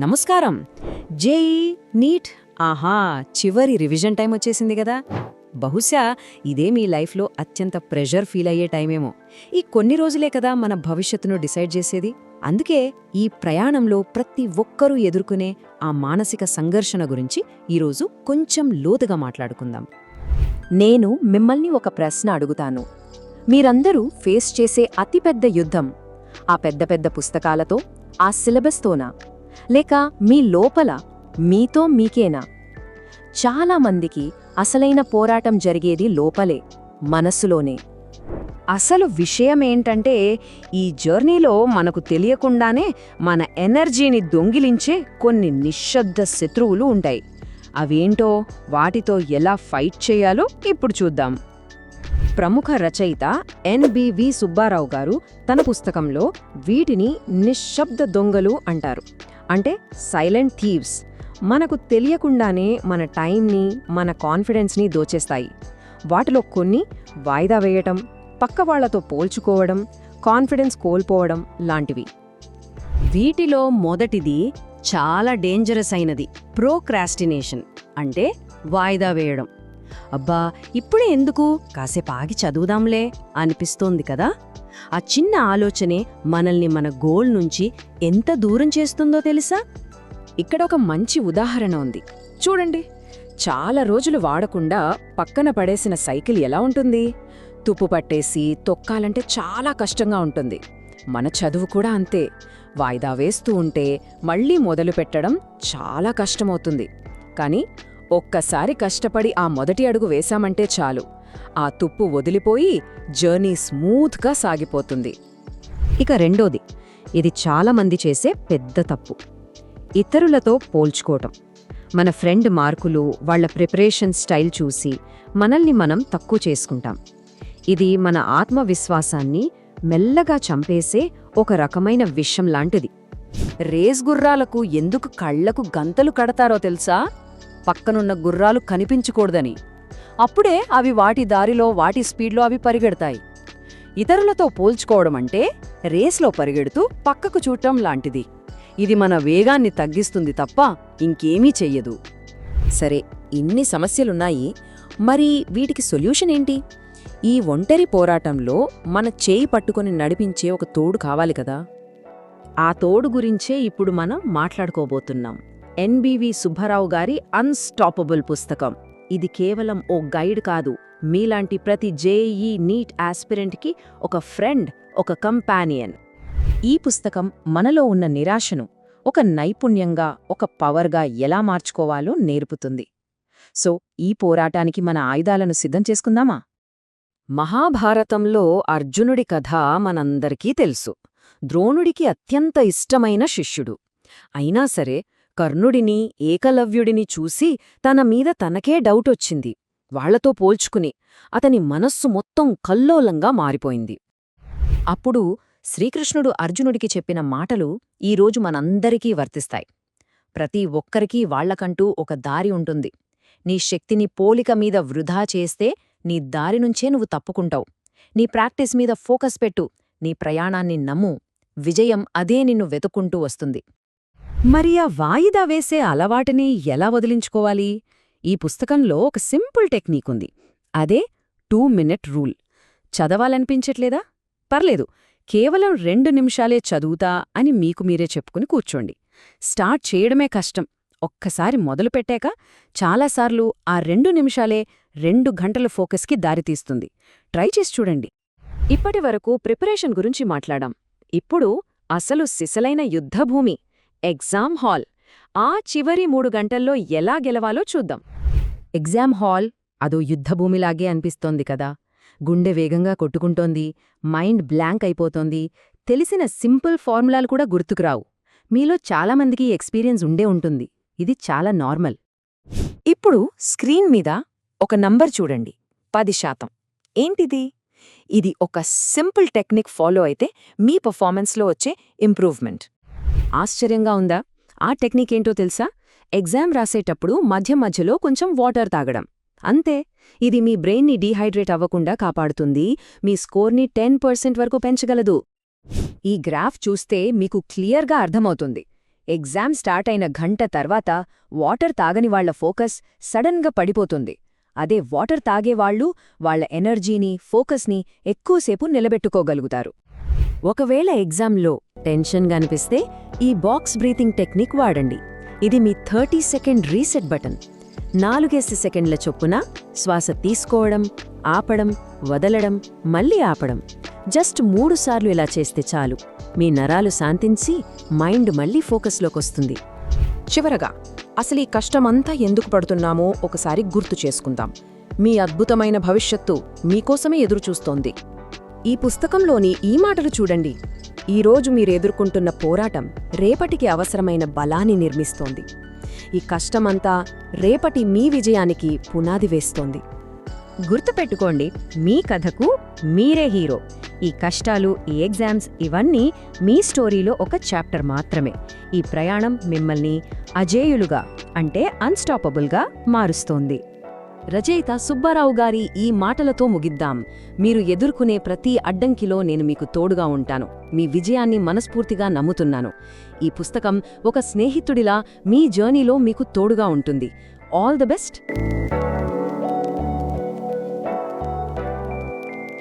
నమస్కారం. JEE NEET. ఆహా చివరి రివిజన్ టైం వచ్చేసింది కదా. బహుశా ఇదే మీ లైఫ్లో అత్యంత ప్రెషర్ ఫీల్ అయ్యే టైమేమో. ఈ కొన్ని రోజులే కదా మన భవిష్యత్తును డిసైడ్ చేసేది. అందుకే ఈ ప్రయాణంలో ప్రతి ఒక్కరూ ఎదుర్కొనే ఆ మానసిక సంఘర్షణ గురించి ఈరోజు కొంచెం లోతుగా మాట్లాడుకుందాం. నేను మిమ్మల్ని ఒక ప్రశ్న అడుగుతాను. మీరందరూ ఫేస్ చేసే అతిపెద్ద యుద్ధం ఆ పెద్ద పెద్ద పుస్తకాలతో ఆ సిలబస్తోనా? లేక మీ లోపల మీతో మీకేనా? చాలామందికి అసలైన పోరాటం జరిగేది లోపలే మనస్సులోనే అసలు విషయం ఏంటంటే ఈ జర్నీలో మనకు తెలియకుండానే మన ఎనర్జీని దొంగిలించే కొన్ని నిశ్శబ్ద శత్రువులు ఉంటాయి. అవేంటో వాటితో ఎలా ఫైట్ చేయాలో ఇప్పుడు చూద్దాం. ప్రముఖ రచయిత ఎన్బివి సుబ్బారావు గారు తన పుస్తకంలో వీటిని నిశ్శబ్ద దొంగలు అంటారు. అంటే సైలెంట్ థీవ్స్ మనకు తెలియకుండానే మన టైంని మన కాన్ఫిడెన్స్ని దోచేస్తాయి. వాటిలో కొన్ని వాయిదా వేయటం పక్క వాళ్ళతో పోల్చుకోవడం కాన్ఫిడెన్స్ కోల్పోవడం లాంటివి. వీటిలో మొదటిది చాలా డేంజరస్ అయినది ప్రోక్రాస్టినేషన్ అంటే వాయిదా వేయడం. అబ్బా ఇప్పుడే ఎందుకు? కాసేపు ఆగి చదువుదాంలే అనిపిస్తోంది కదా? ఆ చిన్న ఆలోచనే మనల్ని మన గోల్ నుంచి ఎంత దూరం చేస్తుందో తెలుసా? ఇక్కడ ఒక మంచి ఉదాహరణ ఉంది. చూడండి. చాలా రోజులు వాడకుండా పక్కన పడేసిన సైకిల్ ఎలా ఉంటుంది? తుప్పు పట్టేసి తొక్కాలంటే చాలా కష్టంగా ఉంటుంది. మన చదువు కూడా అంతే. వాయిదా వేస్తూ ఉంటే మళ్ళీ మొదలు పెట్టడం చాలా కష్టమవుతుంది. కానీ ఒక్కసారి కష్టపడి ఆ మొదటి అడుగు వేశామంటే చాలు. ఆ తుప్పు వదిలిపోయి జర్నీ స్మూత్గా సాగిపోతుంది. ఇక రెండోది ఇది చాలామంది చేసే పెద్ద తప్పు. ఇతరులతో పోల్చుకోవటం. మన ఫ్రెండ్ మార్కులు వాళ్ళ ప్రిపరేషన్ స్టైల్ చూసి మనల్ని మనం తక్కువ చేసుకుంటాం. ఇది మన ఆత్మవిశ్వాసాన్ని మెల్లగా చంపేసే ఒక రకమైన విషం లాంటిది. రేస్ గుర్రాలకు ఎందుకు కళ్ళకు గంతలు కడతారో తెలుసా? పక్కనున్న గుర్రాలు కనిపించకూడదని. అప్పుడే అవి వాటి దారిలో వాటి స్పీడ్లో అవి పరిగెడతాయి. ఇతరులతో పోల్చుకోవడం అంటే రేస్లో పరిగెడుతూ పక్కకు చూడటం లాంటిది. ఇది మన వేగాన్ని తగ్గిస్తుంది తప్ప ఇంకేమీ చెయ్యదు. సరే ఇన్ని సమస్యలున్నాయి. మరి వీటికి సొల్యూషన్ ఏంటి? ఈ ఒంటరి పోరాటంలో మన చేయి పట్టుకొని నడిపించే ఒక తోడు కావాలి కదా. ఆ తోడు గురించే ఇప్పుడు మనం మాట్లాడుకోబోతున్నాం. ఎన్బివి సుబ్బారావు గారి అన్స్టాపబుల్ పుస్తకం. ఇది కేవలం ఓ గైడ్ కాదు. మీలాంటి ప్రతి జేఈ నీట్ ఆస్పిరెంట్కి ఒక ఫ్రెండ్ ఒక కంపానియన్. ఈ పుస్తకం మనలో ఉన్న నిరాశను ఒక నైపుణ్యంగా ఒక పవర్గా ఎలా మార్చుకోవాలో నేర్పుతుంది. సో ఈ పోరాటానికి మన ఆయుధాలను సిద్ధం చేసుకుందామా? మహాభారతంలో అర్జునుడి కథ మనందరికీ తెలుసు. ద్రోణుడికి అత్యంత ఇష్టమైన శిష్యుడు. అయినా సరే కర్ణుడిని ఏకలవ్యుడిని చూసి తన మీద తనకే డౌటొచ్చింది. వాళ్ళతో పోల్చుకుని అతని మనస్సు మొత్తం కల్లోలంగా మారిపోయింది. అప్పుడు శ్రీకృష్ణుడు అర్జునుడికి చెప్పిన మాటలు ఈరోజు మనందరికీ వర్తిస్తాయి. ప్రతి ఒక్కరికీ వాళ్ళకంటూ ఒక దారి ఉంటుంది. నీ శక్తిని పోలిక మీద వృధా చేస్తే నీ దారి నుంచే నువ్వు తప్పుకుంటావు. నీ ప్రాక్టీస్ మీద ఫోకస్ పెట్టు నీ ప్రయాణాన్ని నమ్ము విజయం అదే నిన్ను వెతుకుంటూ వస్తుంది. మరి ఆ వాయిదా వేసే అలవాటుని ఎలా వదిలించుకోవాలి? ఈ పుస్తకంలో ఒక సింపుల్ టెక్నిక్ ఉంది. అదే టూ మినిట్ రూల్. చదవాలనిపించట్లేదా? పర్లేదు. కేవలం రెండు నిమిషాలే చదువుతా అని మీకు మీరే చెప్పుకుని కూర్చోండి. స్టార్ట్ చేయడమే కష్టం. ఒక్కసారి మొదలుపెట్టాక చాలాసార్లు ఆ రెండు నిమిషాలే రెండు గంటల ఫోకస్కి దారితీస్తుంది ట్రై చేసి చూడండి. ఇప్పటి వరకు ప్రిపరేషన్ గురించి మాట్లాడాం. ఇప్పుడు అసలు సిసలైన యుద్ధభూమి ఎగ్జామ్ హాల్. ఆ చివరి మూడు గంటల్లో ఎలా గెలవాలో చూద్దాం. ఎగ్జామ్ హాల్ అదో యుద్ధభూమిలాగే అనిపిస్తోంది కదా. గుండె వేగంగా కొట్టుకుంటోంది మైండ్ బ్లాంక్ అయిపోతోంది. తెలిసిన సింపుల్ ఫార్ములాలు కూడా గుర్తుకురావు మీలో చాలామందికి ఎక్స్పీరియన్స్ ఉండే ఉంటుంది. ఇది చాలా నార్మల్. ఇప్పుడు స్క్రీన్ మీద ఒక నంబర్ చూడండి. పది శాతం. ఏంటిది? ఇది ఒక సింపుల్ టెక్నిక్ ఫాలో అయితే మీ పర్ఫార్మెన్స్లో వచ్చే ఇంప్రూవ్మెంట్. ఆశ్చర్యంగా ఉందా? ఆ టెక్నిక్ ఏంటో తెలుసా? ఎగ్జామ్ రాసేటప్పుడు మధ్య మధ్యలో కొంచెం వాటర్ తాగడం. అంతే. ఇది మీ బ్రెయిన్ని డీహైడ్రేట్ అవ్వకుండా కాపాడుతుంది. మీ స్కోర్ని టెన్ పర్సెంట్ వరకు పెంచగలదు. ఈ గ్రాఫ్ చూస్తే మీకు క్లియర్గా అర్థమవుతుంది. ఎగ్జామ్ స్టార్ట్ అయిన గంట తర్వాత వాటర్ తాగని వాళ్ళ ఫోకస్ సడన్గా పడిపోతుంది. అదే వాటర్ తాగేవాళ్ళు వాళ్ళ ఎనర్జీని ఫోకస్ని ఎక్కువసేపు నిలబెట్టుకోగలుగుతారు. ఒకవేళ ఎగ్జామ్లో టెన్షన్గా అనిపిస్తే ఈ బాక్స్ బ్రీతింగ్ టెక్నిక్ వాడండి. ఇది మీ థర్టీ సెకండ్ రీసెట్ బటన్. నాలుగేసి సెకండ్ల చొప్పున శ్వాస తీసుకోవడం ఆపడం వదలడం మళ్ళీ ఆపడం. జస్ట్ మూడుసార్లు ఇలా చేస్తే చాలు. మీ నరాలు శాంతించి మైండ్ మళ్ళీ ఫోకస్లోకొస్తుంది. చివరగా అసలు ఈ కష్టమంతా ఎందుకు పడుతున్నామో ఒకసారి గుర్తు చేసుకుందాం. మీ అద్భుతమైన భవిష్యత్తు మీకోసమే ఎదురుచూస్తోంది. ఈ పుస్తకంలోని ఈ మాటలు చూడండి. ఈరోజు మీరు ఎదుర్కొంటున్న పోరాటం రేపటికి అవసరమైన బలాన్ని నిర్మిస్తోంది. ఈ కష్టమంతా రేపటి మీ విజయానికి పునాది వేస్తోంది. గుర్తుపెట్టుకోండి మీ కథకు మీరే హీరో. ఈ కష్టాలు ఈ ఎగ్జామ్స్ ఇవన్నీ మీ స్టోరీలో ఒక చాప్టర్ మాత్రమే. ఈ ప్రయాణం మిమ్మల్ని అజేయులుగా అంటే అన్స్టాపబుల్గా మారుస్తోంది. రచయిత సుబ్బారావు గారి ఈ మాటలతో ముగిద్దాం. మీరు ఎదుర్కొనే ప్రతి అడ్డంకిలో నేను మీకు తోడుగా ఉంటాను. మీ విజయాన్ని మనస్ఫూర్తిగా నమ్ముతున్నాను. ఈ పుస్తకం ఒక స్నేహితుడిలా మీ జర్నీలో మీకు తోడుగా ఉంటుంది. All the best!